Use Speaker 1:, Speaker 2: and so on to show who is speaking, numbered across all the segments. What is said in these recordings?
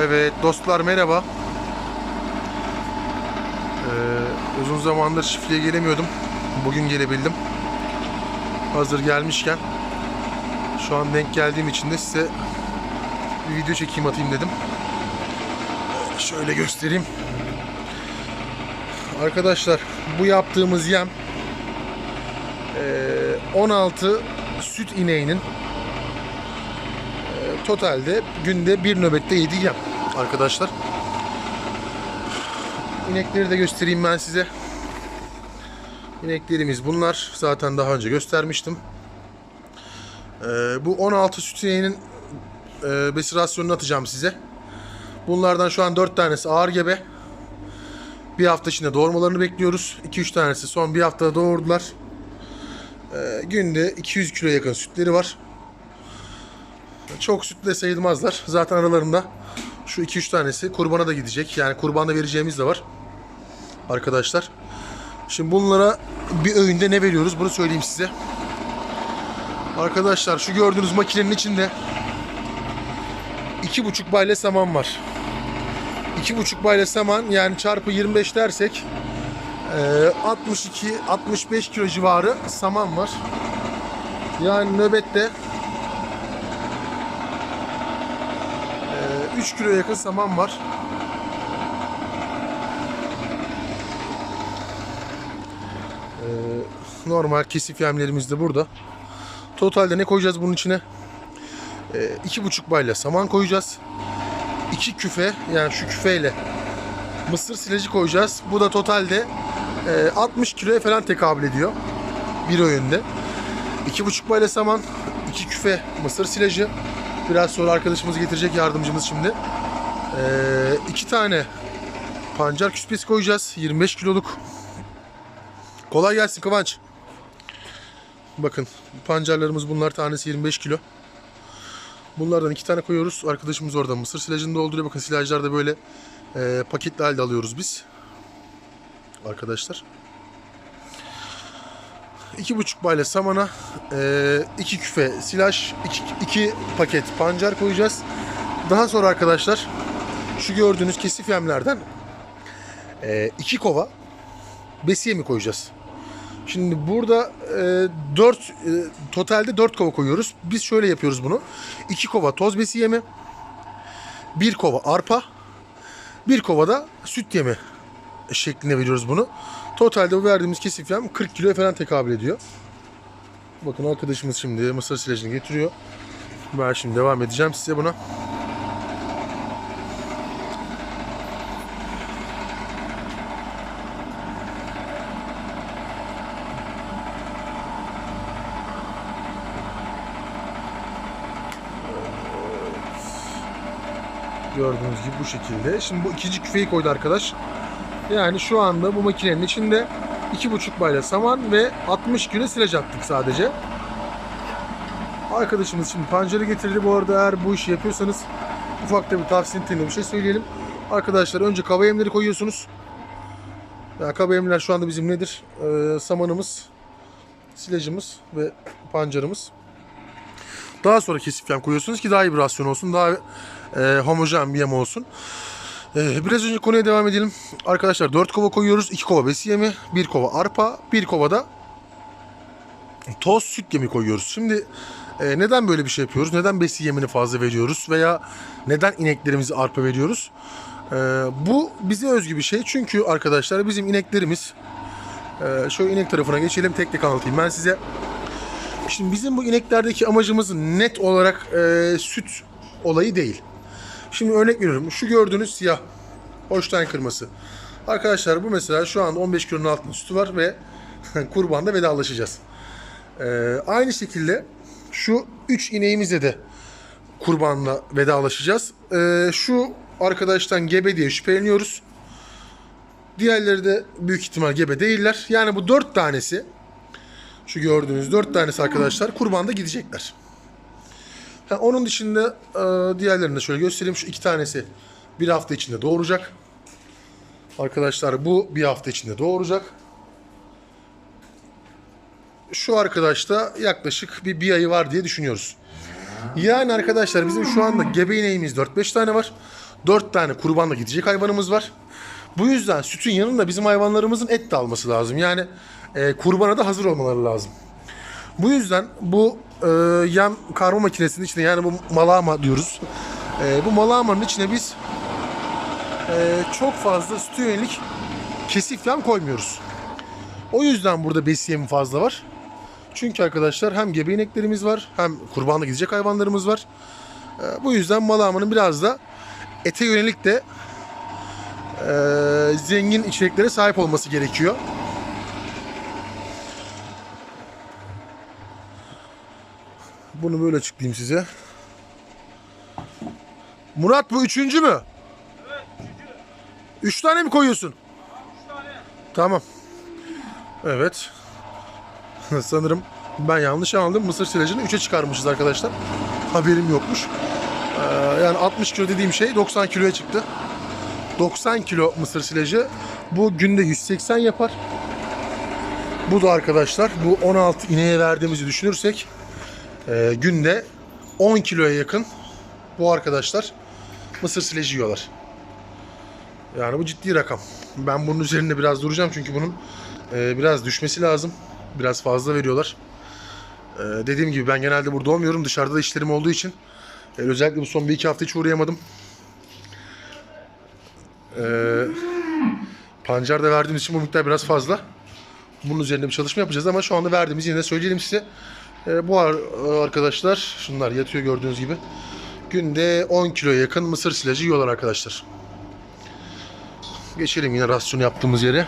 Speaker 1: Evet dostlar merhaba. Ee, uzun zamandır çiftliğe gelemiyordum. Bugün gelebildim. Hazır gelmişken şu an denk geldiğim için de size bir video çekeyim atayım dedim. Ee, Şöyle göstereyim. Arkadaşlar bu yaptığımız yem ee, 16 süt ineğinin totalde günde bir nöbette yedi yem arkadaşlar. İnekleri de göstereyim ben size. İneklerimiz bunlar. Zaten daha önce göstermiştim. Ee, bu 16 süt ineğinin e, besi rasyonunu atacağım size. Bunlardan şu an 4 tanesi ağır gebe. Bir hafta içinde doğurmalarını bekliyoruz. 2-3 tanesi son bir haftada doğurdular. Ee, günde 200 kilo yakın sütleri var. Çok sütle sayılmazlar. Zaten aralarında şu 2-3 tanesi kurbana da gidecek. Yani kurbanda vereceğimiz de var. Arkadaşlar. Şimdi bunlara bir öğünde ne veriyoruz bunu söyleyeyim size. Arkadaşlar şu gördüğünüz makinenin içinde 2,5 bayla saman var. 2,5 bayla saman yani çarpı 25 dersek 62-65 kilo civarı saman var. Yani nöbette 3 kilo yakın saman var. Ee, normal kesif yemlerimiz de burada. Totalde ne koyacağız bunun içine? Ee, iki buçuk bayla saman koyacağız. İki küfe yani şu küfeyle mısır silajı koyacağız. Bu da totalde e, 60 kiloya falan tekabül ediyor. Bir öğünde. İki buçuk bayla saman, iki küfe mısır silajı. Biraz sonra arkadaşımız getirecek yardımcımız şimdi. Ee, iki tane pancar küspesi koyacağız. 25 kiloluk. Kolay gelsin Kıvanç. Bakın pancarlarımız bunlar tanesi 25 kilo. Bunlardan iki tane koyuyoruz. Arkadaşımız orada mısır silajını dolduruyor. Bakın silajlar da böyle e, paketli halde alıyoruz biz. Arkadaşlar. İki buçuk bayla samana, e, iki küfe silaj, iki, iki paket pancar koyacağız. Daha sonra arkadaşlar şu gördüğünüz kesif yemlerden e, iki kova besiye mi koyacağız? Şimdi burada e, 4 e, totalde 4 kova koyuyoruz. Biz şöyle yapıyoruz bunu. 2 kova toz besi yemi, 1 kova arpa, 1 kova da süt yemi şeklinde veriyoruz bunu. Totalde bu verdiğimiz kesif yem 40 kiloya falan tekabül ediyor. Bakın arkadaşımız şimdi mısır silajını getiriyor. Ben şimdi devam edeceğim size buna. Gördüğünüz gibi bu şekilde. Şimdi bu ikinci küfeyi koydu arkadaş. Yani şu anda bu makinenin içinde 2,5 bayla saman ve 60 kilo silaj attık sadece. Arkadaşımız şimdi pancarı getirdi. Bu arada eğer bu işi yapıyorsanız ufak da bir tavsiye niteliğinde bir şey söyleyelim. Arkadaşlar önce kaba yemleri koyuyorsunuz. Yani kaba yemler şu anda bizim nedir? Ee, samanımız, silajımız ve pancarımız. Daha sonra kesif yem koyuyorsunuz ki daha iyi bir rasyon olsun. Daha e, homojen bir yem olsun. Ee, biraz önce konuya devam edelim. Arkadaşlar 4 kova koyuyoruz. 2 kova besi yemi, 1 kova arpa, 1 kova da toz süt yemi koyuyoruz. Şimdi e, neden böyle bir şey yapıyoruz? Neden besi yemini fazla veriyoruz? Veya neden ineklerimize arpa veriyoruz? E, bu bize özgü bir şey. Çünkü arkadaşlar bizim ineklerimiz e, şöyle inek tarafına geçelim. Tek tek anlatayım ben size. Şimdi bizim bu ineklerdeki amacımız net olarak e, süt olayı değil. Şimdi örnek veriyorum. Şu gördüğünüz siyah Holstein kırması. Arkadaşlar bu mesela şu anda 15 kilonun altında sütü var ve kurbanda vedalaşacağız. Ee, aynı şekilde şu 3 ineğimize de kurbanla vedalaşacağız. Ee, şu arkadaştan gebe diye şüpheleniyoruz. Diğerleri de büyük ihtimal gebe değiller. Yani bu 4 tanesi şu gördüğünüz 4 tanesi arkadaşlar kurbanda gidecekler. Ha, onun dışında e, diğerlerini de şöyle göstereyim. Şu iki tanesi bir hafta içinde doğuracak. Arkadaşlar bu bir hafta içinde doğuracak. Şu arkadaş da yaklaşık bir, bir ayı var diye düşünüyoruz. Yani arkadaşlar bizim şu anda gebe ineğimiz 4-5 tane var. 4 tane kurbanla gidecek hayvanımız var. Bu yüzden sütün yanında bizim hayvanlarımızın et de alması lazım. Yani e, kurbana da hazır olmaları lazım. Bu yüzden bu e, yem karma makinesinin içine yani bu malama diyoruz. E, bu malamanın içine biz e, çok fazla sütü yönelik kesif yem koymuyoruz. O yüzden burada besi yemi fazla var. Çünkü arkadaşlar hem gebe ineklerimiz var hem kurbana gidecek hayvanlarımız var. E, bu yüzden malamanın biraz da ete yönelik de e, zengin içeriklere sahip olması gerekiyor. Bunu böyle açıklayayım size. Murat bu üçüncü mü? Evet üçüncü. Üç tane mi koyuyorsun? Üç tane. Tamam. Evet. Sanırım ben yanlış anladım. Mısır silajını 3'e çıkarmışız arkadaşlar. Haberim yokmuş. Ee, yani 60 kilo dediğim şey 90 kiloya çıktı. 90 kilo mısır silajı bu günde 180 yapar. Bu da arkadaşlar bu 16 ineğe verdiğimizi düşünürsek e, günde 10 kiloya yakın bu arkadaşlar mısır silajı yiyorlar. Yani bu ciddi rakam. Ben bunun üzerinde biraz duracağım çünkü bunun e, biraz düşmesi lazım. Biraz fazla veriyorlar. E, dediğim gibi ben genelde burada olmuyorum. Dışarıda da işlerim olduğu için e, özellikle bu son bir iki hafta hiç uğrayamadım. E, pancar da verdiğimiz için bu miktar biraz fazla. Bunun üzerinde bir çalışma yapacağız ama şu anda verdiğimiz yine söyleyelim size. E, bu ar- arkadaşlar şunlar yatıyor gördüğünüz gibi. Günde 10 kiloya yakın mısır silajı yiyorlar arkadaşlar. Geçelim yine rasyon yaptığımız yere.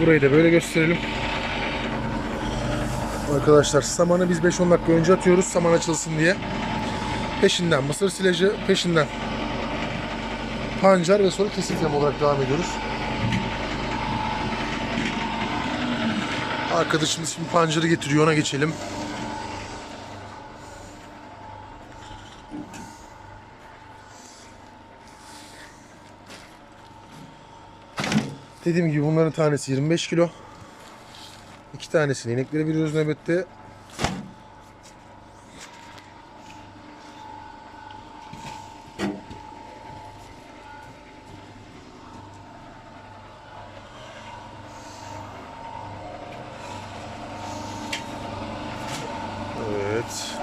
Speaker 1: Burayı da böyle gösterelim. Arkadaşlar samanı biz 5-10 dakika önce atıyoruz saman açılsın diye. Peşinden mısır silajı, peşinden pancar ve sonra kesik yem olarak devam ediyoruz. Arkadaşımız şimdi pancarı getiriyor ona geçelim. Dediğim gibi bunların tanesi 25 kilo. İki tanesini ineklere veriyoruz nöbette. Evet.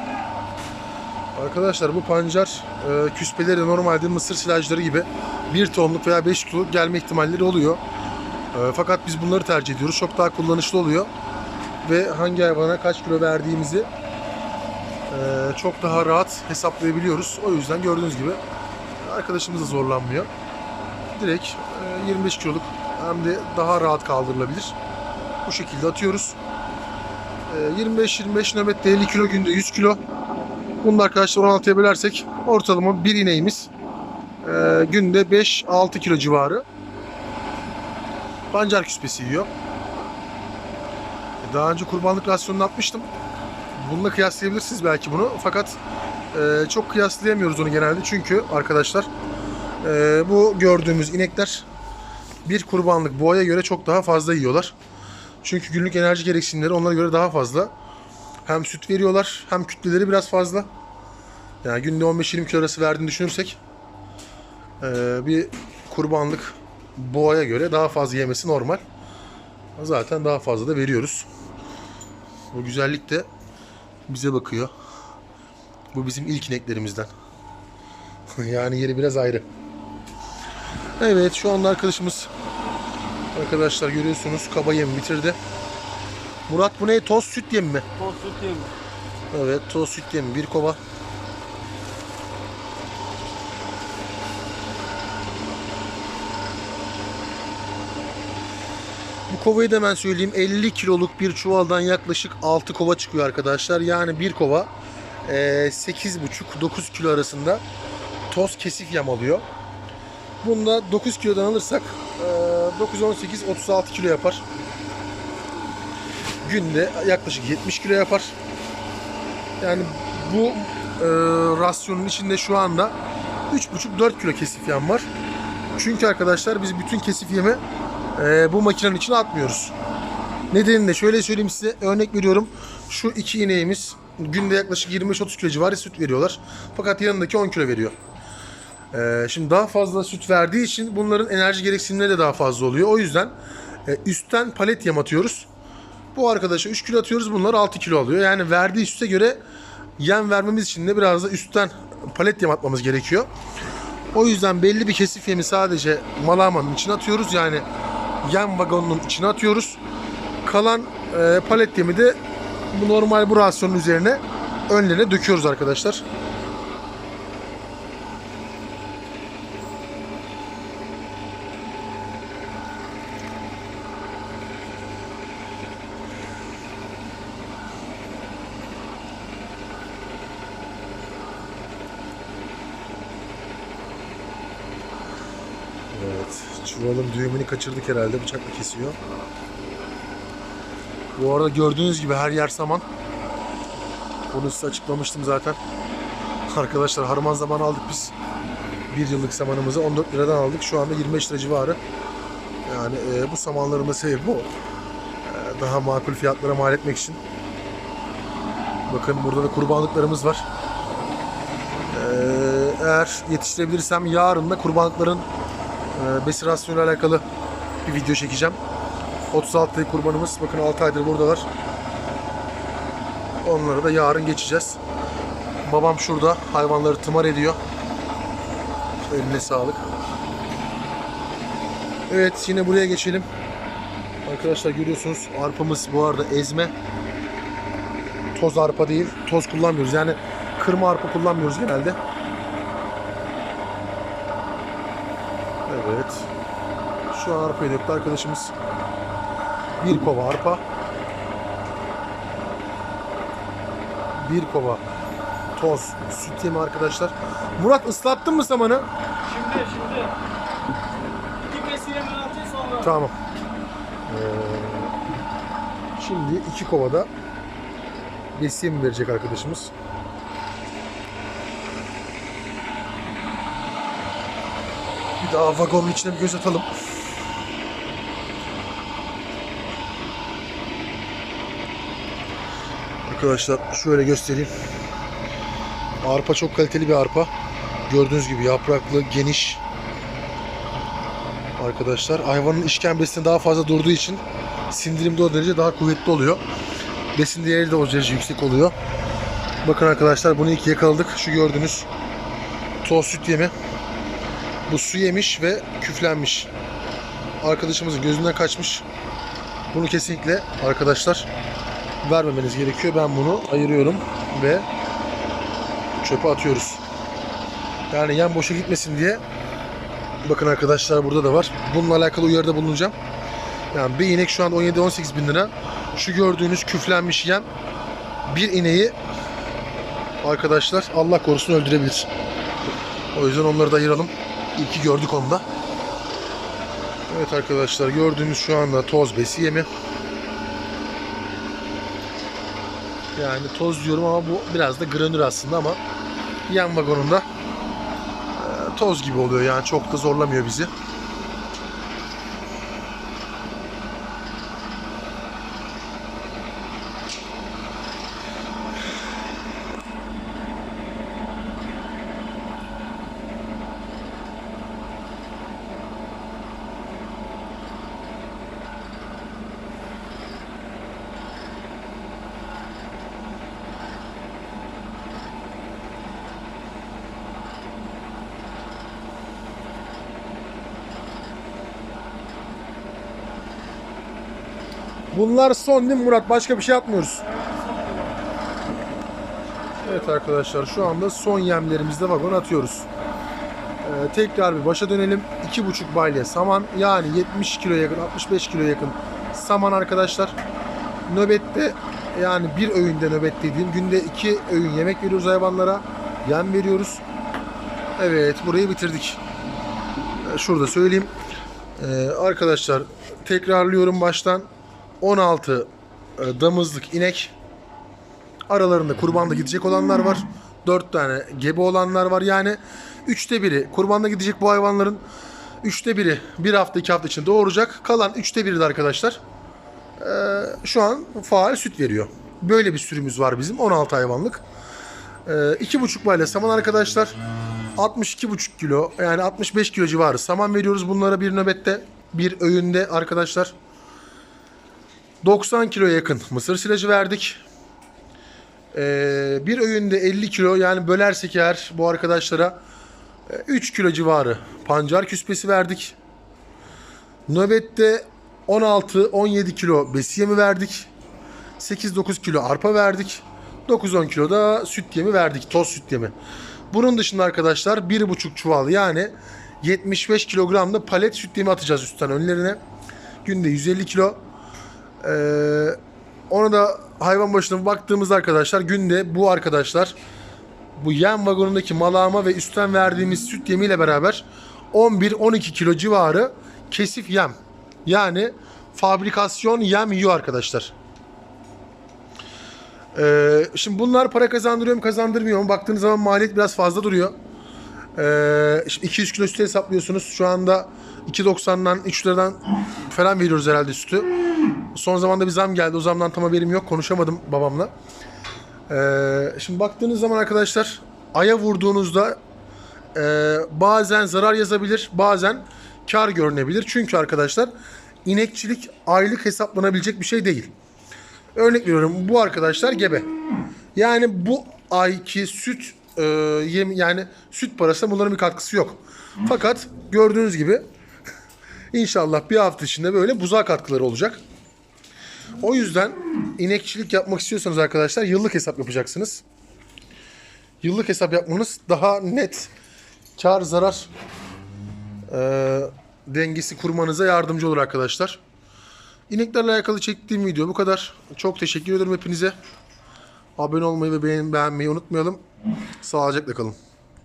Speaker 1: Arkadaşlar bu pancar e, küspeleri normalde mısır silajları gibi 1 tonluk veya 5 kiloluk gelme ihtimalleri oluyor. E, fakat biz bunları tercih ediyoruz. Çok daha kullanışlı oluyor. Ve hangi hayvana kaç kilo verdiğimizi e, çok daha rahat hesaplayabiliyoruz. O yüzden gördüğünüz gibi arkadaşımız da zorlanmıyor. Direkt e, 25 kiloluk hem de daha rahat kaldırılabilir. Bu şekilde atıyoruz. E, 25-25 nöbette 50 kilo günde 100 kilo. Bunu da arkadaşlar 16'ya bölersek ortalama bir ineğimiz e, günde 5-6 kilo civarı pancar küspesi yiyor. E, Daha önce kurbanlık rasyonunu atmıştım. Bununla kıyaslayabilirsiniz belki bunu. Fakat e, çok kıyaslayamıyoruz onu genelde. Çünkü arkadaşlar e, bu gördüğümüz inekler bir kurbanlık boğaya göre çok daha fazla yiyorlar. Çünkü günlük enerji gereksinimleri onlara göre daha fazla. Hem süt veriyorlar hem kütleleri biraz fazla. Yani günde 15-20 kilo arası verdiğini düşünürsek e, bir kurbanlık boğaya göre daha fazla yemesi normal. Zaten daha fazla da veriyoruz. Bu güzellik de bize bakıyor. Bu bizim ilk ineklerimizden. yani yeri biraz ayrı. Evet şu anda arkadaşımız arkadaşlar görüyorsunuz kaba yemi bitirdi. Murat bu ne? Toz süt yemi mi?
Speaker 2: Toz süt yemi.
Speaker 1: Evet toz süt yemi bir kova. Bu kovayı da hemen söyleyeyim. 50 kiloluk bir çuvaldan yaklaşık 6 kova çıkıyor arkadaşlar. Yani bir kova e, 8,5-9 kilo arasında toz kesif yem alıyor. Bunda 9 kilodan alırsak e, 9 18 36 kilo yapar. Günde yaklaşık 70 kilo yapar. Yani bu e, rasyonun içinde şu anda 3,5-4 kilo kesif yem var. Çünkü arkadaşlar biz bütün kesif yemi e, bu makinenin içine atmıyoruz. Nedenini de şöyle söyleyeyim size. Örnek veriyorum. Şu iki ineğimiz günde yaklaşık 25-30 kilo civarı süt veriyorlar. Fakat yanındaki 10 kilo veriyor. Ee, şimdi daha fazla süt verdiği için bunların enerji gereksinimleri de daha fazla oluyor. O yüzden e, üstten palet yem atıyoruz. Bu arkadaşa 3 kilo atıyoruz. Bunlar 6 kilo alıyor. Yani verdiği süte göre yem vermemiz için de biraz da üstten palet yem atmamız gerekiyor. O yüzden belli bir kesif yemi sadece malamanın içine atıyoruz. Yani yem vagonunun içine atıyoruz. Kalan e, palet yemi de normal bu rasyonun üzerine önlerine döküyoruz arkadaşlar. Evet. Çuvalın düğümünü kaçırdık herhalde. Bıçakla kesiyor. Bu arada gördüğünüz gibi her yer saman. Bunu size açıklamıştım zaten. Arkadaşlar harman zaman aldık biz. Bir yıllık samanımızı 14 liradan aldık. Şu anda 25 lira civarı. Yani e, bu samanların da sebebi bu. E, daha makul fiyatlara mal etmek için. Bakın burada da kurbanlıklarımız var. E, eğer yetiştirebilirsem yarın da kurbanlıkların e, besi rasyonuyla alakalı bir video çekeceğim. 36 tane kurbanımız. Bakın 6 aydır buradalar. Onları da yarın geçeceğiz. Babam şurada hayvanları tımar ediyor. Eline sağlık. Evet yine buraya geçelim. Arkadaşlar görüyorsunuz arpamız bu arada ezme. Toz arpa değil. Toz kullanmıyoruz. Yani kırma arpa kullanmıyoruz genelde. Evet. Şu an arpayı döktü arkadaşımız. Bir kova arpa. Bir kova toz süt yemi arkadaşlar. Murat ıslattın mı samanı?
Speaker 2: Şimdi şimdi. İki kesiyle atayım sonra.
Speaker 1: Tamam. Ee, şimdi iki kovada besiye mi verecek arkadaşımız? Daha vagonun içine bir göz atalım. Arkadaşlar şöyle göstereyim. Arpa çok kaliteli bir arpa. Gördüğünüz gibi yapraklı, geniş, arkadaşlar. Hayvanın işkembesinde daha fazla durduğu için sindirimde o derece daha kuvvetli oluyor. Besin değeri de o derece yüksek oluyor. Bakın arkadaşlar bunu ilk yakaladık. Şu gördüğünüz toz süt yemi. Bu su yemiş ve küflenmiş. Arkadaşımızın gözünden kaçmış. Bunu kesinlikle arkadaşlar vermemeniz gerekiyor. Ben bunu ayırıyorum ve çöpe atıyoruz. Yani yan boşa gitmesin diye Bakın arkadaşlar burada da var. Bununla alakalı uyarıda bulunacağım. Yani bir inek şu an 17-18 bin lira. Şu gördüğünüz küflenmiş yem bir ineği arkadaşlar Allah korusun öldürebilir. O yüzden onları da ayıralım. İyi gördük onu da. Evet arkadaşlar gördüğünüz şu anda toz besi yemi. Yani toz diyorum ama bu biraz da granür aslında ama yem vagonunda toz gibi oluyor yani çok da zorlamıyor bizi. Bunlar son değil mi Murat? Başka bir şey atmıyoruz. Evet arkadaşlar şu anda son yemlerimizde vagon atıyoruz. Ee, tekrar bir başa dönelim. 2,5 balya saman yani 70 kilo yakın 65 kilo yakın saman arkadaşlar. Nöbette yani bir öğünde nöbet dediğim günde iki öğün yemek veriyoruz hayvanlara. Yem veriyoruz. Evet burayı bitirdik. şurada söyleyeyim. Ee, arkadaşlar tekrarlıyorum baştan. 16 e, damızlık inek. Aralarında kurbanda gidecek olanlar var. 4 tane gebe olanlar var. Yani üçte biri kurbanda gidecek bu hayvanların üçte biri bir hafta iki hafta içinde doğuracak. Kalan üçte biri de arkadaşlar e, şu an faal süt veriyor. Böyle bir sürümüz var bizim 16 hayvanlık. E, 2,5 bayla saman arkadaşlar. 62,5 kilo yani 65 kilo civarı saman veriyoruz bunlara bir nöbette bir öğünde arkadaşlar. 90 kiloya yakın mısır silajı verdik. Ee, bir öğünde 50 kilo yani bölersek eğer bu arkadaşlara e, 3 kilo civarı pancar küspesi verdik. Nöbette 16-17 kilo besi yemi verdik. 8-9 kilo arpa verdik. 9-10 kilo da süt yemi verdik. Toz süt yemi. Bunun dışında arkadaşlar 1,5 çuval yani 75 kilogram da palet süt yemi atacağız üstten önlerine. Günde 150 kilo. Ee, ona da hayvan başına baktığımızda arkadaşlar günde bu arkadaşlar bu yem vagonundaki malama ve üstten verdiğimiz süt yemiyle beraber 11-12 kilo civarı kesif yem. Yani fabrikasyon yem yiyor arkadaşlar. Ee, şimdi bunlar para kazandırıyor mu kazandırmıyor mu? Baktığınız zaman maliyet biraz fazla duruyor. Ee, şimdi 200 kilo sütü hesaplıyorsunuz. Şu anda 2.90'dan 3 liradan falan veriyoruz herhalde sütü. Son zamanda bir zam geldi. O zamdan tam haberim yok. Konuşamadım babamla. Ee, şimdi baktığınız zaman arkadaşlar aya vurduğunuzda e, bazen zarar yazabilir, bazen kar görünebilir. Çünkü arkadaşlar inekçilik aylık hesaplanabilecek bir şey değil. Örnek veriyorum bu arkadaşlar gebe. Yani bu ayki süt e, yem yani süt parasına bunların bir katkısı yok. Fakat gördüğünüz gibi inşallah bir hafta içinde böyle buzağa katkıları olacak. O yüzden inekçilik yapmak istiyorsanız arkadaşlar yıllık hesap yapacaksınız. Yıllık hesap yapmanız daha net kar zarar e, dengesi kurmanıza yardımcı olur arkadaşlar. İneklerle alakalı çektiğim video bu kadar. Çok teşekkür ederim hepinize. Abone olmayı ve beğen beğenmeyi unutmayalım. Sağlıcakla kalın.